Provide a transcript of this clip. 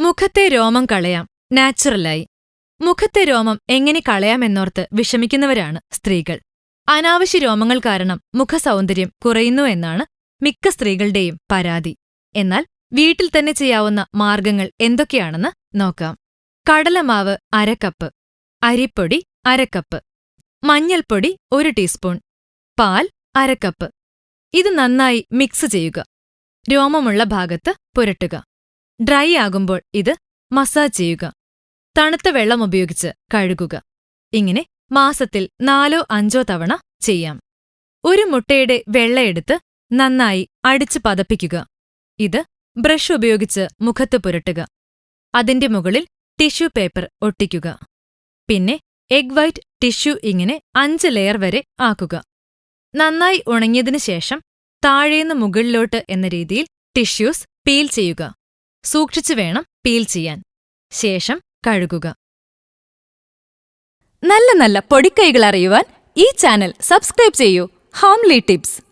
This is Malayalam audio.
മുഖത്തെ രോമം കളയാം. നാച്ചുറലായി. മുഖത്തെ രോമം എങ്ങനെ കളയാമെന്നോർത്ത് വിഷമിക്കുന്നവരാണ് സ്ത്രീകൾ. അനാവശ്യ രോമങ്ങൾ കാരണം മുഖസൗന്ദര്യം കുറയുന്നു എന്നാണ് മിക്ക സ്ത്രീകളുടെയും പരാതി. എന്നാൽ വീട്ടിൽ തന്നെ ചെയ്യാവുന്ന മാർഗങ്ങൾ എന്തൊക്കെയാണെന്ന് നോക്കാം. കടലമാവ് അരക്കപ്പ് കപ്പ് അരിപ്പൊടി അരക്കപ്പ് കപ്പ് മഞ്ഞൾപ്പൊടി ഒരു ടീസ്പൂൺ പാൽ അരക്കപ്പ്. കപ്പ് ഇത് നന്നായി മിക്സ് ചെയ്യുക. രോമമുള്ള ഭാഗത്ത് പുരട്ടുക. ഡ്രൈ ആകുമ്പോൾ ഇത് മസാജ് ചെയ്യുക. തണുത്ത വെള്ളം ഉപയോഗിച്ച് കഴുകുക. ഇങ്ങനെ മാസത്തിൽ നാലോ അഞ്ചോ തവണ ചെയ്യാം. ഒരു മുട്ടയുടെ വെള്ളയെടുത്ത് നന്നായി അടിച്ചു പതപ്പിക്കുക. ഇത് ബ്രഷ് ഉപയോഗിച്ച് മുഖത്ത് പുരട്ടുക. അതിന്റെ മുകളിൽ ടിഷ്യൂ പേപ്പർ ഒട്ടിക്കുക. പിന്നെ എഗ് വൈറ്റ് ടിഷ്യൂ ഇങ്ങനെ അഞ്ച് ലെയർ വരെ ആക്കുക. നന്നായി ഉണങ്ങിയതിനു ശേഷം താഴേന്ന് മുകളിലോട്ട് എന്ന രീതിയിൽ ടിഷ്യൂസ് പീൽ ചെയ്യുക. സൂക്ഷിച്ചു വേണം പീൽ ചെയ്യാൻ. ശേഷം കഴുകുക. നല്ല നല്ല പൊടിക്കൈകൾ അറിയുവാൻ ഈ ചാനൽ സബ്സ്ക്രൈബ് ചെയ്യൂ. Homely tips.